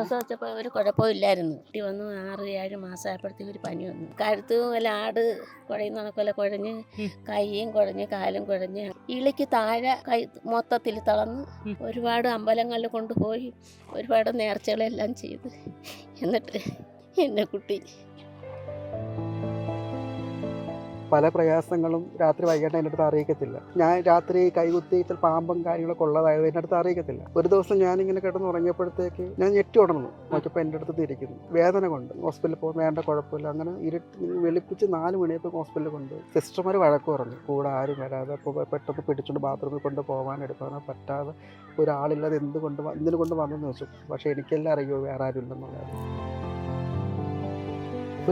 പ്രസവിച്ചപ്പോൾ ഒരു കുഴപ്പമില്ലായിരുന്നു. കുട്ടി വന്നു ആറ് ഏഴ് മാസമായപ്പോഴത്തേക്ക് ഒരു പനി വന്നു. കഴുത്ത് വല്ല ആട് കുഴയുന്ന കണക്കല്ല കുഴഞ്ഞ് കൈയും കുഴഞ്ഞ് കാലും കുഴഞ്ഞ് ഇളിക്ക് താഴെ കൈ മൊത്തത്തിൽ തളർന്ന് ഒരുപാട് അമ്പലങ്ങളിൽ കൊണ്ടുപോയി ഒരുപാട് നേർച്ചകളെല്ലാം ചെയ്ത്. എന്നിട്ട് എന്നെ കുട്ടി പല പ്രയാസങ്ങളും രാത്രി വൈകിട്ട് എന്റെ അടുത്ത് അറിയിക്കത്തില്ല. ഞാൻ രാത്രി കൈകുത്തി ഇത്ര പാമ്പും കാര്യങ്ങളൊക്കെ ഉള്ളതായത് എന്റെ അടുത്ത് അറിയിക്കത്തില്ല. ഒരു ദിവസം ഞാനിങ്ങനെ കിടന്ന് ഉറങ്ങിയപ്പോഴത്തേക്ക് ഞാൻ ഞെട്ടി ഉടന്നു നോക്കിയപ്പോൾ എന്റെ അടുത്ത് തിരിക്കുന്നു. വേദന കൊണ്ട്. ഹോസ്പിറ്റലിൽ പോകാൻ വേണ്ട കുഴപ്പമില്ല. അങ്ങനെ ഇരുട്ട് വെളുപ്പിച്ച് നാല് മണിയപ്പോൾ ഹോസ്പിറ്റലിൽ കൊണ്ട് സിസ്റ്റർമാർ വഴക്ക് പറഞ്ഞു. കൂടെ ആരും വരാതെ പെട്ടെന്ന് പിടിച്ചുകൊണ്ട് ബാത്റൂമിൽ കൊണ്ട് പോകാൻ എടുക്കാനോ പറ്റാതെ ഒരാളില്ലാതെ എന്ത് കൊണ്ട് എന്തിനു കൊണ്ട് വന്നെന്ന് വെച്ചു പക്ഷേ എനിക്കെല്ലാം അറിയുമോ വേറെ ആരും ഇല്ലെന്നുള്ളത്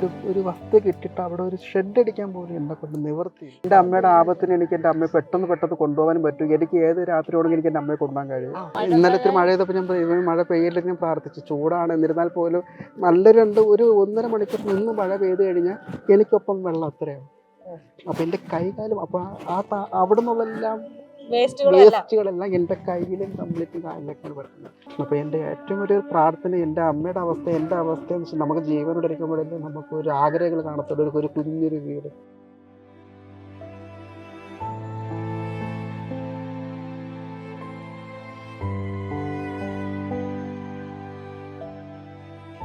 ഒരു ഒരു വസ്തു കിട്ടിയിട്ട് അവിടെ ഒരു ഷെഡ് അടിക്കാൻ പോലും എന്നെ കൊണ്ട് നിവർത്തി. എന്റെ അമ്മയുടെ ആപത്തിന് എനിക്ക് എന്റെ അമ്മയെ പെട്ടെന്ന് പെട്ടെന്ന് കൊണ്ടുപോകാനും പറ്റും. എനിക്ക് ഏത് രാത്രിയോടെങ്കിലും എനിക്ക് എന്റെ അമ്മയെ കൊണ്ടുപോകാൻ കഴിയും. ഇന്നലെ ഇത്തിരി മഴ ചെയ്തപ്പോൾ ഞാൻ മഴ പെയ്യില്ലെന്ന് ഞാൻ പ്രാർത്ഥിച്ചു. ചൂടാണ്. എന്നിരുന്നാൽ പോലും നല്ല രണ്ട് ഒരു ഒന്നര മണിക്കൂർ നിന്ന് മഴ പെയ്ത് കഴിഞ്ഞാൽ എനിക്കൊപ്പം വെള്ളം അത്രയാവും അപ്പം എന്റെ കൈകാലും അപ്പം ആ അവിടെ അവിടെ നിന്നുള്ളെല്ലാം വേസ്റ്റുകളെല്ലാം വേസ്റ്റുകളെല്ലാം എന്റെ കയ്യിലും കംപ്ലീറ്റ് കാലിലേക്കാണ് വരുന്നത്. അപ്പോൾ എന്റെ ഏറ്റവും ഒരു പ്രാർത്ഥന എന്റെ അമ്മയുടെ അവസ്ഥ എന്റെ അവസ്ഥ എന്ന് വെച്ചാൽ നമുക്ക് ജീവനോടെ ഇരിക്കുമ്പോഴല്ലേ നമുക്ക് ഒരു ആഗ്രഹങ്ങൾ കാണത്തുള്ളൂ ഒരു- ഒരു കുഞ്ഞൊരു വീട്.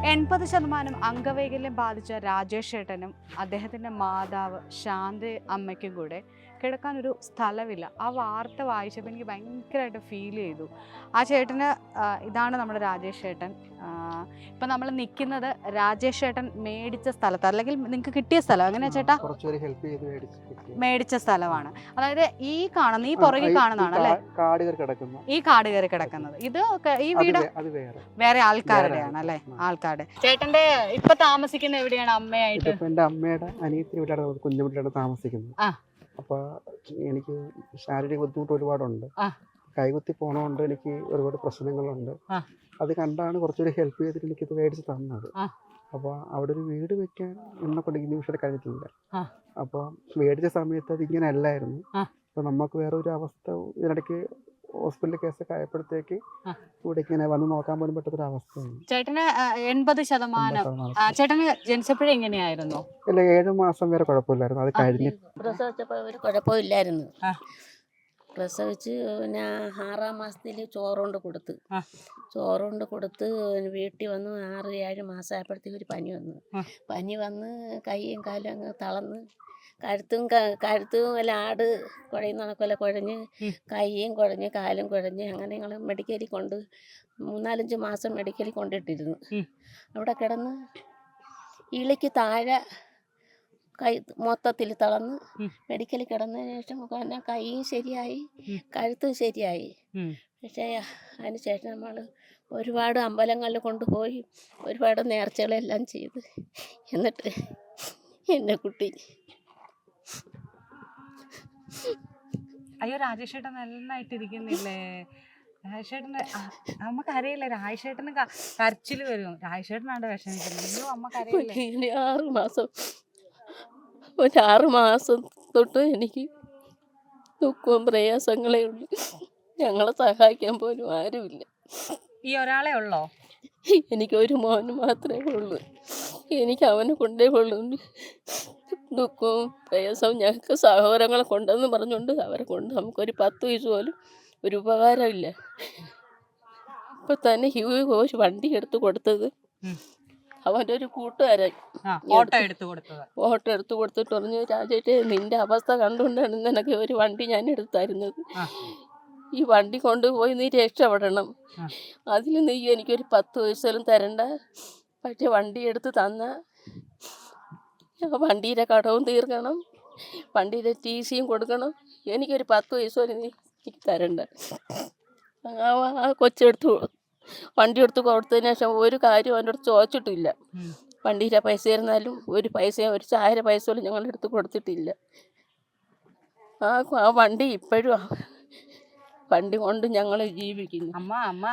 എൺപത് ശതമാനം അംഗവൈകല്യം ബാധിച്ച രാജേഷ് ഏട്ടനും അദ്ദേഹത്തിന്റെ മാതാവ് ശാന്തി അമ്മയ്ക്കും കൂടെ കിടക്കാൻ ഒരു സ്ഥലമില്ല. ആ വാർത്ത വായിച്ചപ്പോൾ എനിക്ക് ഭയങ്കരമായിട്ട് ഫീൽ ചെയ്തു. ആ ചേട്ടന് ഇതാണ് നമ്മുടെ രാജേഷ് ചേട്ടൻ. ഇപ്പം നമ്മൾ നിൽക്കുന്നത് രാജേഷ് ചേട്ടൻ മേടിച്ച സ്ഥലത്ത്. അല്ലെങ്കിൽ നിങ്ങൾക്ക് കിട്ടിയ സ്ഥലം എങ്ങനെയാ ചേട്ടാ? മേടിച്ച സ്ഥലമാണ്. അതായത് ഈ കാണുന്ന ഈ പുറകിൽ കാണുന്നതാണ് അല്ലേ? ഈ കാട് കയറി കിടക്കുന്നത്. ഇത് ഈ വീട് വേറെ. ആൾക്കാരുടെയാണ് അല്ലേ. ആൾക്കാരുടെ. ചേട്ടന്റെ ഇപ്പൊ താമസിക്കുന്ന എവിടെയാണ്? അമ്മയായിട്ട്? എന്റെ അമ്മയുടെ അനിയത്തിന് വീട്ടിലാണ് കുഞ്ഞു വീട്ടിലാണ് താമസിക്കുന്നത്. ആ. അപ്പോൾ എനിക്ക് ശാരീരിക ബുദ്ധിമുട്ട് ഒരുപാടുണ്ട്. കൈകുത്തി പോണോണ്ട് എനിക്ക് ഒരുപാട് പ്രശ്നങ്ങളുണ്ട്. അത് കണ്ടാണ് കുറച്ചൊരു ഹെൽപ്പ് ചെയ്തിട്ട് എനിക്ക് ഇത് മേടിച്ച് തന്നത്. അപ്പൊ അപ്പോൾ അവിടെ ഒരു വീട് വെക്കാൻ എന്നെ കൊണ്ട് ഈ നിമിഷം കഴിഞ്ഞിട്ടില്ല. അപ്പൊ അപ്പോൾ മേടിച്ച സമയത്ത് അത് ഇങ്ങനെ അല്ലായിരുന്നു അപ്പൊ അപ്പോൾ നമുക്ക് വേറെ ഒരു അവസ്ഥ ഇതിനിടയ്ക്ക് ഹോസ്പിറ്റൽ കേസൊക്കെ ആയപ്പോഴത്തേക്ക് കൂടെ ഇങ്ങനെ വന്ന് നോക്കാൻ പോലും പറ്റാത്തൊരു അവസ്ഥയാണ് ചേട്ടന് ആ, എൺപത് ശതമാനം ആ, ചേട്ടന് ജനിച്ചപ്പോഴേ എങ്ങനെയായിരുന്നു? അല്ല ഏഴ് മാസം വരെ കുഴപ്പമില്ലായിരുന്നു. അത് കഴിഞ്ഞ് പ്രസവിച്ചപ്പോൾ ഒരു കുഴപ്പമില്ലായിരുന്നു ആ. പ്രസവിച്ച് പിന്നെ ആറാം മാസത്തിൽ ചോറുകൊണ്ട് കൊടുത്ത്. ചോറുകൊണ്ട് കൊടുത്ത് വീട്ടിൽ വന്ന് ആറ് ഏഴ് മാസമായപ്പോഴത്തേക്ക് ഒരു പനി വന്നു. പനി വന്ന് കൈയും കാലും അങ്ങ് തളർന്ന് കഴുത്തും കഴുത്തും അല്ല ആട് കുഴയുന്ന കണക്കല്ല കുഴഞ്ഞ് കൈയും കുഴഞ്ഞ് കാലും കുഴഞ്ഞ് അങ്ങനെ ഞങ്ങൾ മെഡിക്കലിൽ കൊണ്ട് മൂന്നാലഞ്ച് മാസം മെഡിക്കലിൽ കൊണ്ടിട്ടിരുന്നു. അവിടെ കിടന്ന് ഇളിക്ക് താഴെ കൈ മൊത്തത്തിൽ തളർന്ന്. മെഡിക്കലിൽ കിടന്നതിന് ശേഷം പിന്നെ കൈയും ശരിയായി. കഴുത്തും ശരിയായി. പക്ഷേ അതിന് ശേഷം നമ്മൾ ഒരുപാട് അമ്പലങ്ങളിൽ കൊണ്ടുപോയി ഒരുപാട് നേർച്ചകളെല്ലാം ചെയ്ത്. എന്നിട്ട് എന്റെ കുട്ടി. അയ്യോ രാജേഷേട്ട നന്നായിട്ടിരിക്കുന്നില്ലേ? രാജേഷേട്ടന് നമുക്ക് അറിയില്ല രാജേഷേട്ടന് കരച്ചിൽ വരും. രാജേഷേട്ടനാണ് വിഷമിക്കുന്നത്. അയ്യോ അമ്മ കരയില്ലേ ഇനി ആറ് മാസം ഒരു ആറ് മാസം തൊട്ട് എനിക്ക് ദുഃഖവും പ്രയാസങ്ങളേ ഉള്ളൂ. ഞങ്ങളെ സഹായിക്കാൻ പോലും ആരുമില്ല. ഈ ഒരാളെ ഉള്ളോ? എനിക്ക് ഒരു മോന് മാത്രമേ ഉള്ളൂ. എനിക്ക് അവനെ കൊണ്ടേ ഉള്ളൂ. ദുഃഖവും പ്രയാസവും ഞങ്ങൾക്ക് സഹോദരങ്ങളെ കൊണ്ടെന്ന് പറഞ്ഞുകൊണ്ട് അവരെ കൊണ്ട് നമുക്കൊരു പത്ത് വയസ്സ് പോലും ഒരു ഉപകാരമില്ല. ഇപ്പം തന്നെ ഹ്യൂ കോശ് വണ്ടി എടുത്ത് കൊടുത്തത്. അവന്റെ ഒരു കൂട്ടുകാരൻ ഫോട്ടോ ഓട്ടോ എടുത്തു കൊടുത്തത്. ഫോട്ടോ എടുത്തു കൊടുത്തിട്ട് പറഞ്ഞു രാജേട്ട് നിന്റെ അവസ്ഥ കണ്ടുകൊണ്ടാണ് നിനക്ക് ഒരു വണ്ടി ഞാൻ എടുത്തായിരുന്നത്. ഈ വണ്ടി കൊണ്ടുപോയി നീ രക്ഷപ്പെടണം. അതിൽ നീ എനിക്കൊരു പത്ത് പൈസയിലും തരണ്ട. പക്ഷെ വണ്ടി എടുത്ത് തന്ന. വണ്ടിയുടെ കടവും തീർക്കണം. വണ്ടിയുടെ ടി സിയും കൊടുക്കണം. എനിക്കൊരു പത്ത് പൈസ നീ എനിക്ക് തരണ്ട ആ കൊച്ചെടുത്ത് വണ്ടി എടുത്ത് കൊടുത്തതിന് ശേഷം ഒരു കാര്യം അവന്റെ അടുത്ത് ചോദിച്ചിട്ടില്ല. വണ്ടിയിലെ പൈസ ഇരുന്നാലും ഒരു പൈസ ഒരു ചായര പൈസ പോലും ഞങ്ങളുടെ അടുത്ത് കൊടുത്തിട്ടില്ല. ആ ആ വണ്ടി ഇപ്പോഴും വണ്ടി കൊണ്ട് ഞങ്ങൾ ജീവിക്കുന്നു. അമ്മ അമ്മ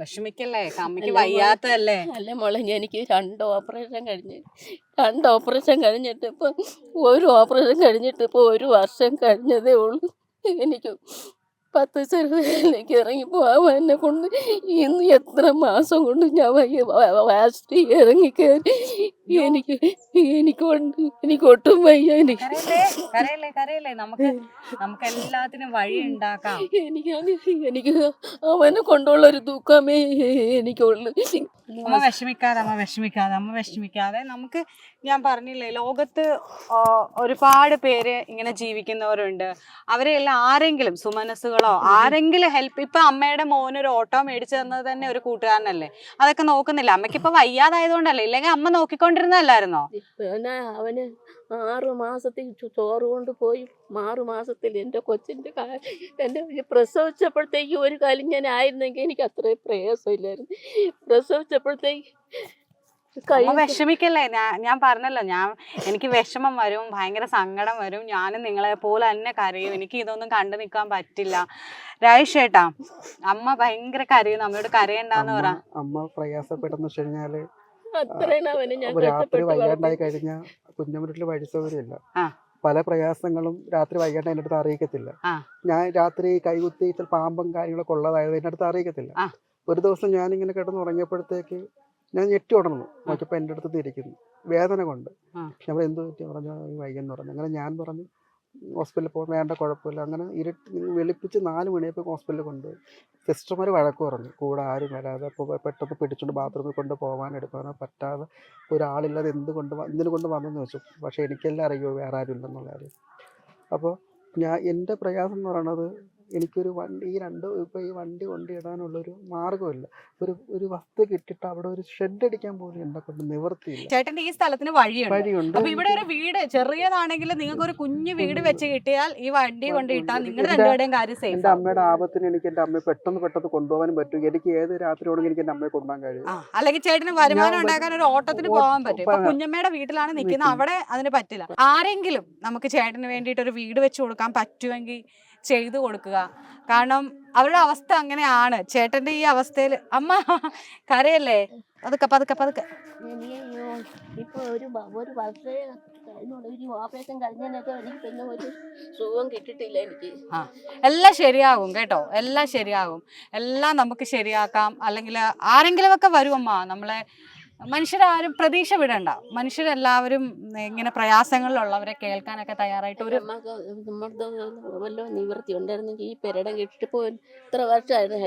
വിഷമിക്കല്ലേ? അമ്മയ്ക്ക് വയ്യാത്തല്ലേ അല്ല മോളെ എനിക്ക് രണ്ട് ഓപ്പറേഷൻ കഴിഞ്ഞ് രണ്ട് ഓപ്പറേഷൻ കഴിഞ്ഞിട്ട് ഇപ്പം ഒരു ഓപ്പറേഷൻ കഴിഞ്ഞിട്ട് ഇപ്പോൾ ഒരു വർഷം കഴിഞ്ഞതേ ഉള്ളൂ. എനിക്ക് പത്ത് ചെറുതിലേക്ക് ഇറങ്ങി പോവാൻ എന്നെ കൊണ്ട് ഇന്ന് എത്ര മാസം കൊണ്ട് ഞാൻ വാസ്റ്റി ഇറങ്ങി കയറി എനിക്ക് എനിക്ക് കൊണ്ട് എനിക്ക് ഒട്ടും വയ്യ എനിക്ക് കരയല്ലേ? കരയല്ലേ? നമുക്ക് നമുക്ക് എല്ലാത്തിനും വഴി ഉണ്ടാക്കാം. എനിക്കാണ് എനിക്ക് അവനെ കൊണ്ടുള്ള ഒരു ദുഃഖമേ എനിക്കുള്ളു. അമ്മ വിഷമിക്കാതെ അമ്മ വിഷമിക്കാതെ അമ്മ വിഷമിക്കാതെ നമുക്ക് ഞാൻ പറഞ്ഞില്ലേ ലോകത്ത് ഒരുപാട് പേര് ഇങ്ങനെ ജീവിക്കുന്നവരുണ്ട്. അവരെല്ലാം ആരെങ്കിലും സുമനസ്സുകളോ ആരെങ്കിലും ഹെൽപ്പ് ഇപ്പൊ അമ്മയുടെ മോനൊരു ഓട്ടോ മേടിച്ചു തന്നത് തന്നെ ഒരു കൂട്ടുകാരനല്ലേ? അതൊക്കെ നോക്കുന്നില്ല. അമ്മയ്ക്ക് ഇപ്പൊ വയ്യാതായതുകൊണ്ടല്ലേ? ഇല്ലെങ്കിൽ അമ്മ നോക്കിക്കൊണ്ടിരുന്നല്ലായിരുന്നോ പിന്നെ അവന് ആറ് മാസത്തിൽ ചോറ് കൊണ്ട് പോയി ആറ് മാസത്തിൽ എന്റെ കൊച്ചിന്റെ എന്റെ പ്രസവിച്ചപ്പോഴത്തേക്ക് ഒരു കാലം ഞാൻ ആയിരുന്നെങ്കിൽ എനിക്ക് അത്രയും പ്രയാസമില്ലായിരുന്നു. പ്രസവിച്ചപ്പോഴത്തേക്ക് വിഷമിക്കല്ലേ? ഞാൻ ഞാൻ പറഞ്ഞല്ലോ ഞാൻ എനിക്ക് വിഷമം വരും ഭയങ്കര സങ്കടം വരും. ഞാനും നിങ്ങളെ പോലെ തന്നെ കരയും. എനിക്ക് ഇതൊന്നും കണ്ടു നിൽക്കാൻ പറ്റില്ല. രാജേഷ് ചേട്ടാ അമ്മ ഭയങ്കര കരയും അമ്മയോട് കരയണ്ടെന്ന് പറ. അമ്മ പ്രയാസപ്പെട്ടെന്ന് വെച്ച് കഴിഞ്ഞാൽ ഞാൻ രാത്രി വൈകാണ്ടായി കഴിഞ്ഞ കുഞ്ഞമ്മൂട്ടിൽ വഴി സൗകര്യമില്ല. ആ. പല പ്രയാസങ്ങളും രാത്രി വൈകാണ്ട് എന്റെ അടുത്ത് അറിയിക്കത്തില്ല ഞാൻ രാത്രി കൈകുത്തി ഇത്ര പാമ്പും കാര്യങ്ങളൊക്കെ ഉള്ളതായത് എന്റെ അടുത്ത് അറിയിക്കത്തില്ല ഒരു ദിവസം ഞാനിങ്ങനെ കിടന്ന് ഉറങ്ങിയപ്പോഴത്തേക്ക് ഞാൻ ഞെട്ടി ഉടന്നു നോക്കിയപ്പോൾ എന്റെ അടുത്ത് തിരിക്കുന്നു. വേദന കൊണ്ട്. പക്ഷെ പറഞ്ഞു, എന്ത് പറ്റി? പറഞ്ഞു വൈകെന്ന് പറഞ്ഞു. അങ്ങനെ ഞാൻ പറഞ്ഞു ഹോസ്പിറ്റലിൽ പോകാൻ വേണ്ട കുഴപ്പമില്ല. അങ്ങനെ ഇരുട്ട് വെളുപ്പിച്ച് നാല് മണിയപ്പോൾ ഹോസ്പിറ്റലിൽ കൊണ്ടുപോയി. സിസ്റ്റർമാർ വഴക്ക് പറഞ്ഞു. കൂടെ ആരും വരാതെ അപ്പോൾ പെട്ടെന്ന് പിടിച്ചുകൊണ്ട് ബാത്റൂമിൽ കൊണ്ട് പോകാൻ എടുക്കാനോ പറ്റാതെ ഒരാളില്ലാതെ എന്ത് കൊണ്ട് എന്തിനു കൊണ്ട് വന്നെന്ന് വെച്ചു പക്ഷേ എനിക്കെല്ലാം അറിയുമോ വേറെ ആരും ഇല്ലെന്നുള്ള കാര്യം. അപ്പോൾ ഞാൻ എന്റെ പ്രയാസം എന്ന് പറയണത് എനിക്കൊരു വണ്ടി ഈ രണ്ട് ഇപ്പോൾ ഈ വണ്ടി കൊണ്ടിടാനുള്ളൊരു മാർഗമില്ല. ഒരു ഒരു വസ്തു കിട്ടിയിട്ട് അവിടെ ഒരു ഷെഡ് അടിക്കാൻ പോലും എന്നെ കൊണ്ട് നിവർത്തിയില്ല ചേട്ടന്റെ ഈ സ്ഥലത്തിന് വഴിയുണ്ട്. വഴിയുണ്ട്. അപ്പൊ ഇവിടെ ഒരു വീട് ചെറിയതാണെങ്കിൽ നിങ്ങൾക്ക് ഒരു കുഞ്ഞു വീട് വെച്ച് കിട്ടിയാൽ ഈ വണ്ടി കൊണ്ട് ഇട്ടാൽ നിങ്ങളുടെ എന്റെ- രണ്ടുപേരുടെയും കാര്യം സേഫ് എന്റെ അമ്മയുടെ ആപത്തിന് എനിക്ക് എന്റെ അമ്മയെ പെട്ടെന്ന് പെട്ടെന്ന് കൊണ്ടുപോകാൻ പറ്റും. എനിക്ക് ഏത് രാത്രി വേണമെങ്കിൽ എനിക്ക് എന്റെ അമ്മയെ കൊണ്ടുപോകാൻ കഴിയും. അല്ലെങ്കിൽ ചേട്ടന് വരുമാനം ഉണ്ടാക്കാൻ ഒരു ഓട്ടത്തിന് പോകാൻ പറ്റും. ഇപ്പൊ കുഞ്ഞമ്മയുടെ വീട്ടിലാണ് നിൽക്കുന്നത്. അവിടെ അതിന് പറ്റില്ല. ആരെങ്കിലും നമുക്ക് ചേട്ടന് വേണ്ടിയിട്ട് ഒരു വീട് വെച്ച് കൊടുക്കാൻ പറ്റുമെങ്കിൽ ചെയ്തു കൊടുക്കുക. കാരണം അവരുടെ അവസ്ഥ അങ്ങനെയാണ്. ചേട്ടന്റെ ഈ അവസ്ഥയിൽ അമ്മ കരയല്ലേ? പതുക്കെ പതുക്കെ പതുക്കെ. ഇപ്പൊ ഒരു ഒരു ഒരു ഓപ്പറേഷൻ കഴിഞ്ഞതിനൊക്കെ എനിക്ക് പിന്നെ ഒരു സുഖം കിട്ടിട്ടില്ല എനിക്ക്. എല്ലാം ശരിയാകും കേട്ടോ. എല്ലാം ശരിയാകും. എല്ലാം നമുക്ക് ശരിയാക്കാം. അല്ലെങ്കിൽ ആരെങ്കിലും ഒക്കെ വരുമമ്മ നമ്മളെ മനുഷ്യരാരും പ്രതീക്ഷ വിടണ്ട. മനുഷ്യരെല്ലാവരും ഇങ്ങനെ പ്രയാസങ്ങളിലുള്ളവരെ കേൾക്കാനൊക്കെ തയ്യാറായിട്ട് ഒരു നമ്മുടെ നിവൃത്തി ഉണ്ടായിരുന്നെങ്കിൽ ഈ പെരടം കെട്ടിട്ട് പോയി ഇത്ര വർഷമായിരുന്നു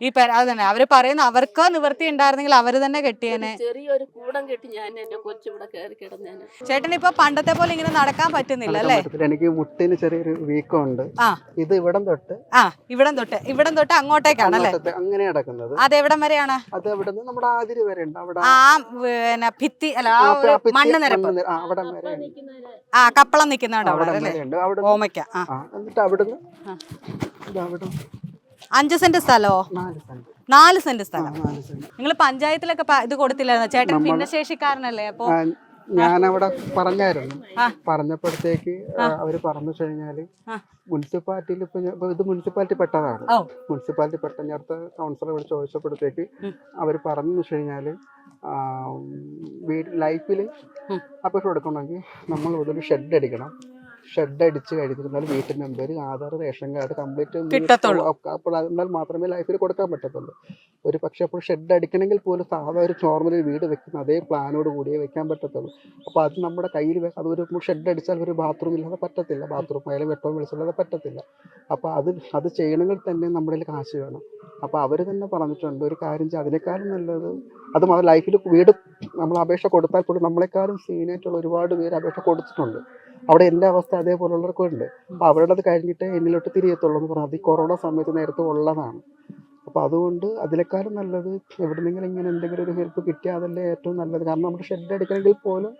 ഈ അത് തന്നെ. അവർ പറയുന്ന അവർക്ക് നിവൃത്തി ഉണ്ടായിരുന്നെങ്കിൽ അവർ തന്നെ കെട്ടിയേനെ. ചെറിയൊരു കൂടം കെട്ടി ഞാൻ എന്റെ കൊച്ചിവിടെ കയറി കിടന്നേനെ. ചേട്ടൻ ഇപ്പൊ പണ്ടത്തെ പോലെ ഇങ്ങനെ നടക്കാൻ പറ്റുന്നില്ല അല്ലേ. എനിക്ക് മുട്ടിന് ചെറിയൊരു വീക്കമുണ്ട്. ആ. ഇത് ഇവിടം തൊട്ട് ആ ഇവിടം തൊട്ട്. ഇവിടം തൊട്ട് അങ്ങോട്ടേക്കാണ് അല്ലേ? അങ്ങനെ അത് എവിടം വരെയാണ്? അത് നമ്മുടെ ആതിരി വരെ ഉണ്ട് അവിടെ ആ പിന്നെ ഭിത്തി അല്ല ആ ആ, ഒരു മണ്ണ് നിരപ്പ് ആ, അവിടെ വരെ ആ കപ്പളം നിൽക്കുന്നുണ്ട് അവിടെ ഉണ്ട്. ഓമയ്ക്ക ആ. എന്നിട്ട് അവിടുന്ന്. അവിടെ അഞ്ച് സെന്റ് സ്ഥലമോ നാല് സെന്റ്. സ്ഥലം. നിങ്ങൾ പഞ്ചായത്തിലൊക്കെ ഇത് കൊടുത്തില്ലായിരുന്നു? ചേട്ടൻ ഭിന്നശേഷിക്കാരനല്ലേ അപ്പൊ ഞാൻ ഞാനവിടെ പറഞ്ഞായിരുന്നു. പറഞ്ഞപ്പോഴത്തേക്ക് അവർ പറഞ്ഞു കഴിഞ്ഞാൽ. മുനിസിപ്പാലിറ്റിയിൽ ഇപ്പൊ ഇത് മുനിസിപ്പാലിറ്റി പെട്ടതാണ്. മുനിസിപ്പാലിറ്റി പെട്ട ഞാൻ അടുത്ത കൗൺസിലറെ വിളിച്ച് ചോദിച്ചപ്പോഴത്തേക്ക് അവർ അവർ പറഞ്ഞു വെച്ച് കഴിഞ്ഞാൽ വീട് ലൈഫിൽ. അപേക്ഷ കൊടുക്കണമെങ്കിൽ നമ്മൾ ഇതൊരു ഷെഡ് അടിക്കണം. ഷെഡ് അടിച്ച് കഴിഞ്ഞിരുന്നാൽ വീട്ടിൽ number Aadhaar ration card complete കിട്ടത്തുള്ളൂ. അപ്പോൾ എന്നാൽ മാത്രമേ ലൈഫിൽ കൊടുക്കാൻ പറ്റത്തുള്ളൂ. ഒരു പക്ഷെ അപ്പോൾ ഷെഡ് അടിക്കണമെങ്കിൽ പോലും സാധാ ഒരു നോർമൽ വീട് വെക്കുന്ന അതേ പ്ലാനോട് കൂടിയേ വെക്കാൻ പറ്റത്തുള്ളൂ. അപ്പോൾ അത് നമ്മുടെ കയ്യിൽ അത് ഒരു ഷെഡ് അടിച്ചാൽ ഒരു ബാത്റൂം ഇല്ലാതെ പറ്റത്തില്ല. ബാത്റൂം ആയാലും വെട്ടവും വിളിച്ചില്ലാതെ പറ്റത്തില്ല. അപ്പോൾ അത് അത് ചെയ്യണമെങ്കിൽ തന്നെ നമ്മുടെ കാശ് വേണം. അപ്പോൾ അവർ തന്നെ പറഞ്ഞിട്ടുണ്ട് ഒരു കാര്യം അതിനേക്കാളും നല്ലത് അത് മാത്രം ലൈഫിൽ വീട് നമ്മൾ അപേക്ഷ കൊടുത്താൽ പോലും നമ്മളെക്കാളും സീനിയായിട്ടുള്ള ഒരുപാട് പേര് അപേക്ഷ കൊടുത്തിട്ടുണ്ട്. അവിടെ എന്റെ അവസ്ഥ അതേപോലുള്ളവർക്കും ഉണ്ട്. അപ്പോൾ അവരുടെ അത് കഴിഞ്ഞിട്ട് എന്നിലോട്ട് തിരിയത്തുള്ളൂ എന്ന് പറഞ്ഞാൽ അത് ഈ കൊറോണ സമയത്ത് നേരത്തെ ഉള്ളതാണ്. അപ്പോൾ അതുകൊണ്ട് അതിനേക്കാളും നല്ലത് എവിടെന്നെങ്കിലും ഇങ്ങനെ എന്തെങ്കിലും ഒരു ഹെൽപ്പ് കിട്ടിയാൽ അതല്ലേ ഏറ്റവും നല്ലത്. കാരണം നമ്മുടെ ഷെഡ് അടിക്കണമെങ്കിൽ പോലും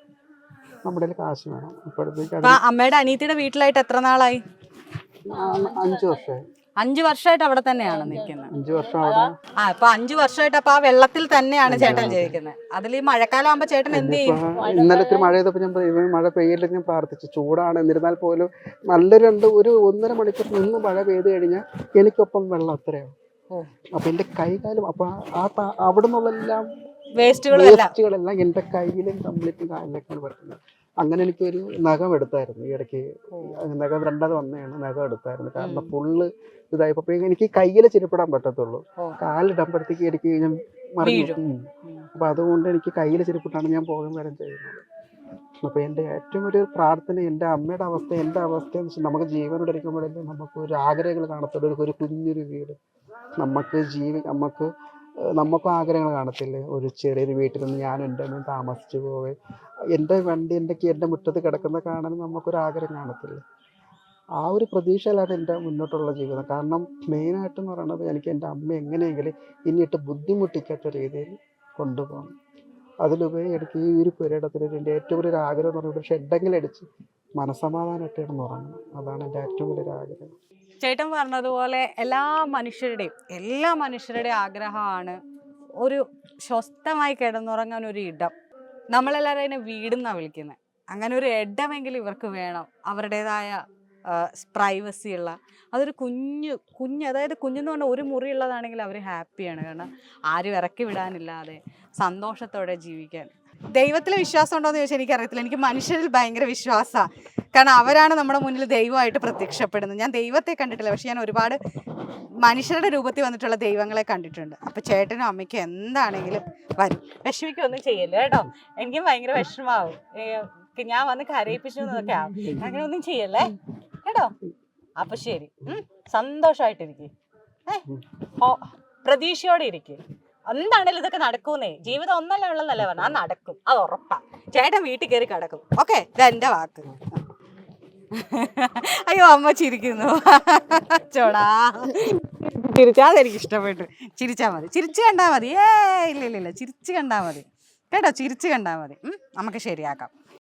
നമ്മുടെ കാശ് വേണം. അപ്പോഴത്തേക്ക് അപ്പൊ അത് അമ്മയുടെ അനീതിയുടെ വീട്ടിലായിട്ട് എത്ര നാളായി? അഞ്ച് വർഷമായി. അഞ്ചു വർഷമായിട്ട് അവിടെ തന്നെയാണ് നിൽക്കുന്നത്. അഞ്ച് വർഷം അവിടെ ആ ഇപ്പൊ അഞ്ചു വർഷമായിട്ട് അപ്പൊ ആ വെള്ളത്തിൽ തന്നെയാണ് ചേട്ടൻ ജീവിക്കുന്നത്. അതിൽ ഈ മഴക്കാലം ആകുമ്പോ ചേട്ടൻ എന്ത് ചെയ്യും? ഇന്നലെ ഇത്തിരി മഴ ചെയ്തപ്പോൾ ഞാൻ മഴ പെയ്യില്ലെന്ന് ഞാൻ പ്രാർത്ഥിച്ചു. ചൂടാണ്. എന്നിരുന്നാൽ പോലും നല്ല രണ്ട് ഒരു ഒന്നര മണിക്കൂർ നിന്ന് മഴ പെയ്ത് കഴിഞ്ഞാൽ എനിക്കൊപ്പം വെള്ളം അത്രയാവും ഓ. അപ്പൊ എന്റെ കൈകാലും അപ്പൊ ആ ത- അവിടെ വേസ്റ്റുകളും എല്ലാം വേസ്റ്റുകളെല്ലാം എന്റെ കയ്യിലും കംപ്ലീറ്റ് കാലിലേക്കാണ് പറ്റുന്നത് അങ്ങനെ എനിക്കൊരു നഖം എടുത്തായിരുന്നു. ഈ ഇടയ്ക്ക് നഖം രണ്ടാമത് വന്നതാണ് നഖം എടുത്തായിരുന്നു. കാരണം. ഫുള്ള് ഇതായപ്പോ എനിക്ക് കയ്യിൽ ചെരുപ്പിടാൻ പറ്റത്തുള്ളൂ. കാലിടുമ്പോഴത്തേക്ക് എനിക്ക് ഞാൻ മറിഞ്ഞു. അപ്പൊ അതുകൊണ്ട് എനിക്ക് കയ്യിൽ ചെരുപ്പിട്ടാണ് ഞാൻ പോകും വരെ ചെയ്യുന്നത്. അപ്പൊ എന്റെ ഏറ്റവും വലിയ പ്രാർത്ഥന എന്റെ അമ്മയുടെ അവസ്ഥ എന്റെ അവസ്ഥ എന്ന് വെച്ചാൽ നമുക്ക് ജീവനോട് ഇരിക്കുമ്പോഴല്ലേ നമുക്ക് ഒരു ആഗ്രഹങ്ങൾ കാണത്തുള്ളൂ. ഒരു- കുഞ്ഞൊരു വീട്. നമുക്ക് ജീവി നമുക്ക് നമുക്കും ആഗ്രഹങ്ങൾ കാണത്തില്ലേ? ഒരു ചെറിയൊരു വീട്ടിൽ നിന്ന് ഞാൻ എന്റെ ഒന്നും താമസിച്ചു പോവേ. എന്റെ വണ്ടി എന്റെ എന്റെ മുറ്റത്ത് കിടക്കുന്ന കാണാൻ നമുക്കൊരു ആഗ്രഹം കാണത്തില്ലേ? ആ ഒരു പ്രതീക്ഷയിലാണ് എന്റെ മുന്നോട്ടുള്ള ജീവിതം. കാരണം മെയിനായിട്ടെന്ന് പറയുന്നത് എനിക്ക് എന്റെ അമ്മ എങ്ങനെയെങ്കിലും ഇനിയിട്ട് ബുദ്ധിമുട്ടിക്കാത്ത രീതിയിൽ കൊണ്ടുപോകണം. അതിലുപരി എനിക്ക് ഈ ഒരു പുരയിടത്തിൽ എന്റെ ഏറ്റവും വലിയൊരു ആഗ്രഹം എന്ന് പറയുന്നത് ഷെഡെങ്കിലും അടിച്ച് മനസമാധാനമായിട്ട് കിടന്ന് ഉറങ്ങണം. അതാണ് എന്റെ ഏറ്റവും വലിയൊരു ആഗ്രഹം. ചേട്ടൻ പറഞ്ഞതുപോലെ എല്ലാ മനുഷ്യരുടെയും എല്ലാ മനുഷ്യരുടെയും ആഗ്രഹമാണ് ഒരു സ്വസ്ഥമായി കിടന്നുറങ്ങാൻ ഒരു ഇടം. നമ്മളെല്ലാവരും അതിനെ വീടെന്നാണ് വിളിക്കുന്നത് അങ്ങനെ ഒരു ഇടമെങ്കിലും ഇവർക്ക് വേണം. അവരുടേതായ പ്രൈവസി ഉള്ള അതൊരു കുഞ്ഞ് കുഞ്ഞ് അതായത് കുഞ്ഞെന്ന് പറഞ്ഞാൽ ഒരു മുറി ഉള്ളതാണെങ്കിൽ അവർ ഹാപ്പിയാണ്. കാരണം ആരും ഇറക്കി വിടാനില്ലാതെ സന്തോഷത്തോടെ ജീവിക്കാൻ. ദൈവത്തിലെ വിശ്വാസം ഉണ്ടോ എന്ന് ചോദിച്ചാൽ എനിക്കറിയത്തില്ല. എനിക്ക് മനുഷ്യരിൽ ഭയങ്കര വിശ്വാസമാണ്. കാരണം അവരാണ് നമ്മുടെ മുന്നിൽ ദൈവമായിട്ട് പ്രത്യക്ഷപ്പെടുന്നത്. ഞാൻ ദൈവത്തെ കണ്ടിട്ടില്ല പക്ഷെ ഞാൻ ഒരുപാട് മനുഷ്യരുടെ രൂപത്തിൽ വന്നിട്ടുള്ള ദൈവങ്ങളെ കണ്ടിട്ടുണ്ട്. അപ്പൊ ചേട്ടനും അമ്മയ്ക്കും എന്താണെങ്കിലും വരും. വിഷമിക്കൊന്നും ചെയ്യല്ലേ കേട്ടോ? എനിക്കും ഭയങ്കര വിഷമാവും ഞാൻ വന്ന് കരയിപ്പിച്ചു അങ്ങനെ ഒന്നും ചെയ്യല്ലേ? കേട്ടോ? അപ്പൊ ശരി. സന്തോഷമായിട്ടിരിക്കും പ്രതീക്ഷയോടെ ഇരിക്കും. എന്താണേലും ഇതൊക്കെ നടക്കൂന്നേ. ജീവിതം ഒന്നല്ല ഉള്ളതല്ലേ പറഞ്ഞു ആ നടക്കും. അത് ഉറപ്പാ. ചേട്ടൻ വീട്ടിൽ കയറി കിടക്കും. ഓക്കെ ഇതെന്റെ വാക്ക്. അയ്യോ അമ്മ ചിരിക്കുന്നു. ചോടാ ചിരിച്ചാ അതെനിക്ക് ഇഷ്ടപ്പെട്ടു. ചിരിച്ചാ മതി. ചിരിച്ചു കണ്ടാ മതി. ഏ ഇല്ല ഇല്ല ഇല്ല. ചിരിച്ചു കണ്ടാ മതി. കേട്ടോ? ചിരിച്ചു കണ്ടാ മതി. നമുക്ക് ശരിയാക്കാം.